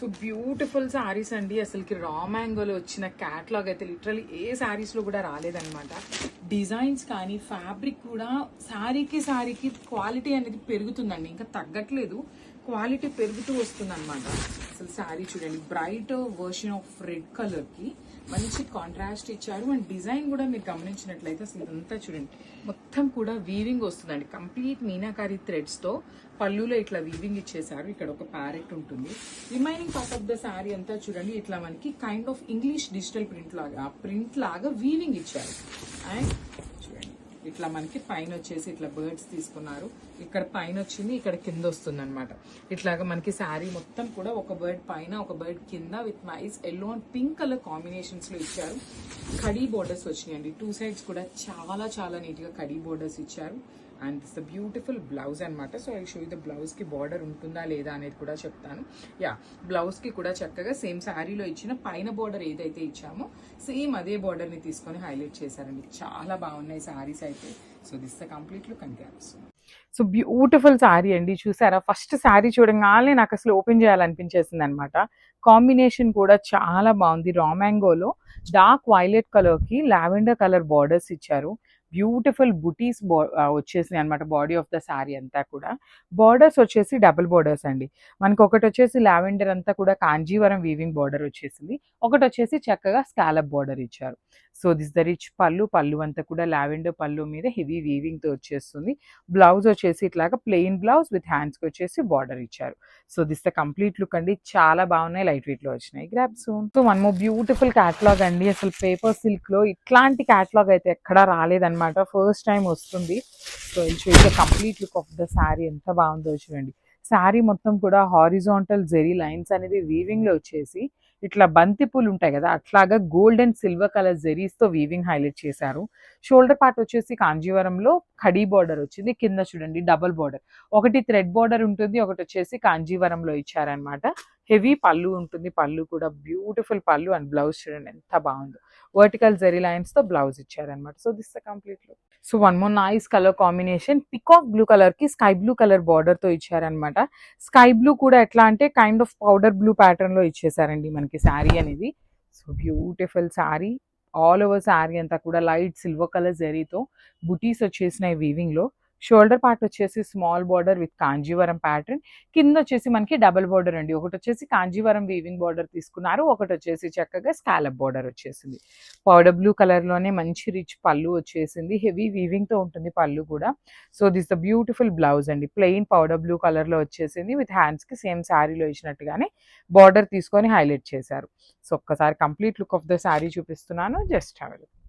So beautiful saris అండి. అసలుకి రా మ్యాంగోలో వచ్చిన క్యాట్లాగ్ అయితే లిటరలీ ఏ శారీస్లో కూడా రాలేదనమాట డిజైన్స్ కానీ ఫ్యాబ్రిక్ కూడా శారీకి శారీకి క్వాలిటీ అనేది పెరుగుతుందండి. ఇంకా తగ్గట్లేదు. క్వాలిటీ పెరుగుతూ వస్తుందన్నమాట. అసలు శారీ చూడండి. బ్రైట్ వర్షన్ ఆఫ్ రెడ్ కలర్కి మంచి కాంట్రాస్ట్ ఇచ్చారు. అండ్ డిజైన్ కూడా మీరు గమనించినట్లయితే అసలు ఇదంతా చూడండి. మొత్తం కూడా వీవింగ్ వస్తుందండి. కంప్లీట్ మీనాకారి థ్రెడ్స్తో పళ్ళులో ఇట్లా వీవింగ్ ఇచ్చేసారు ఇక్కడ ఒక ప్యారెట్ ఉంటుంది. Remaining part of the sari అంతా చూడండి. ఇట్లా మనకి kind of English digital print లాగా ప్రింట్ లాగా వీవింగ్ ఇచ్చారు. అండ్ చూడండి. ఇట్లా మనకి పైన వచ్చేసి ఇట్లా బర్డ్స్ తీసుకున్నారు. ఇక్కడ పైన వచ్చింది ఇక్కడ కింద వస్తుంది అనమాట ఇట్లాగా మనకి శారీ మొత్తం కూడా ఒక బర్డ్ పైన ఒక బర్డ్ కింద with nice yellow and pink colour కాంబినేషన్స్లో ఇచ్చారు. కడీ బోర్డర్స్ వచ్చినాయండి. టూ సైడ్స్ కూడా చాలా చాలా నీట్గా కడీ బోర్డర్స్ ఇచ్చారు. And this the beautiful blouse అనమాట సో ఐ షో ద బ్లౌజ్కి బార్డర్ ఉంటుందా లేదా అనేది కూడా చెప్తాను. యా బ్లౌజ్కి కూడా చక్కగా సేమ్ శారీలో ఇచ్చిన పైన బార్డర్ ఏదైతే ఇచ్చామో సేమ్ అదే బార్డర్ని తీసుకొని హైలైట్ చేశారండి. చాలా బాగున్నాయి శారీస్ అయితే so this the complete look so beautiful sari అండి. చూసారా? ఫస్ట్ శారీ చూడగానే నాకు అసలు ఓపెన్ చేయాలనిపించేసింది అనమాట కాంబినేషన్ కూడా చాలా బాగుంది. రామాంగోలో డార్క్ వైలెట్ కలర్కి లావెండర్ కలర్ బార్డర్స్ ఇచ్చారు. బ్యూటిఫుల్ బుటీస్ వచ్చేసినాయి అనమాట బాడీ ఆఫ్ ద శారీ అంతా కూడా. బార్డర్స్ వచ్చేసి డబుల్ బార్డర్స్ అండి. మనకి ఒకటి వచ్చేసి లావెండర్ అంతా కూడా కాంజీవరం వీవింగ్ బార్డర్ వచ్చేసింది. ఒకటి వచ్చేసి చక్కగా స్కాలప్ బార్డర్ ఇచ్చారు. సో దిస్ ద రిచ్ పళ్ళు. పళ్ళు అంతా కూడా లావెండర్ పళ్ళు మీద హెవీ వీవింగ్తో వచ్చేస్తుంది. బ్లౌజ్ వచ్చేసి ఇట్లాగా ప్లెయిన్ బ్లౌజ్ విత్ హ్యాండ్స్కి వచ్చేసి బార్డర్ ఇచ్చారు. So this the complete look అండి. చాలా బాగున్నాయి. లైట్ వెయిట్లో వచ్చినాయి. Grab soon. సో మనము బ్యూటిఫుల్ క్యాట్లాగ్ అండి. అసలు పేపర్ సిల్క్లో ఇట్లాంటి క్యాట్లాగ్ అయితే ఎక్కడా రాలేదన్నమాట. ఫస్ట్ టైం వస్తుంది. So the complete look of the sari ఎంత బాగుందో చూడండి. శారీ మొత్తం కూడా హారిజాంటల్ జెరీ లైన్స్ అనేది వీవింగ్లో వచ్చేసి ఇట్లా బంతి పూలు ఉంటాయి కదా అట్లాగా గోల్డ్ అండ్ సిల్వర్ కలర్ జెరీస్తో వీవింగ్ హైలైట్ చేశారు. షోల్డర్ పార్ట్ వచ్చేసి కాంజీవరంలో కడీ బార్డర్ వచ్చింది. కింద చూడండి డబుల్ బార్డర్ ఒకటి థ్రెడ్ బార్డర్ ఉంటుంది ఒకటి వచ్చేసి కాంజీవరంలో ఇచ్చారనమాట హెవీ పళ్ళు ఉంటుంది పళ్ళు కూడా బ్యూటిఫుల్ పళ్ళు అండ్ బ్లౌజ్ చూడండి ఎంత బాగుందో. వర్టికల్ జెరీ లైన్స్తో బ్లౌజ్ ఇచ్చారనమాట so this complete look so one more nice colour combination peacock blue కలర్కి స్కై బ్లూ కలర్ బార్డర్తో ఇచ్చారనమాట స్కై బ్లూ కూడా ఎట్లా అంటే కైండ్ ఆఫ్ పౌడర్ బ్లూ ప్యాటర్న్లో ఇచ్చేసారండి మనకి శారీ అనేది. So beautiful sari all over sari అంతా కూడా లైట్ సిల్వర్ కలర్ జరీతో బుటీస్ వచ్చేసినాయి వీవింగ్లో. షోల్డర్ పార్ట్ వచ్చేసి small border with Kanjeevaram pattern. కింద వచ్చేసి మనకి డబల్ బార్డర్ అండి. ఒకటి వచ్చేసి కాంజీవరం వీవింగ్ బార్డర్ తీసుకున్నారు. ఒకటి వచ్చేసి చక్కగా స్కాలప్ బార్డర్ వచ్చేసింది. పౌడర్ బ్లూ కలర్లోనే మంచి రిచ్ పళ్ళు వచ్చేసింది. హెవీ వీవింగ్తో ఉంటుంది పళ్ళు కూడా. So this the beautiful blouse అండి. ప్లెయిన్ పౌడర్ బ్లూ కలర్లో వచ్చేసింది. విత్ హ్యాండ్స్కి సేమ్ శారీలో ఇచ్చినట్టుగానే బార్డర్ తీసుకొని హైలైట్ చేశారు. సో ఒక్కసారి complete look of the sari చూపిస్తున్నాను. Just available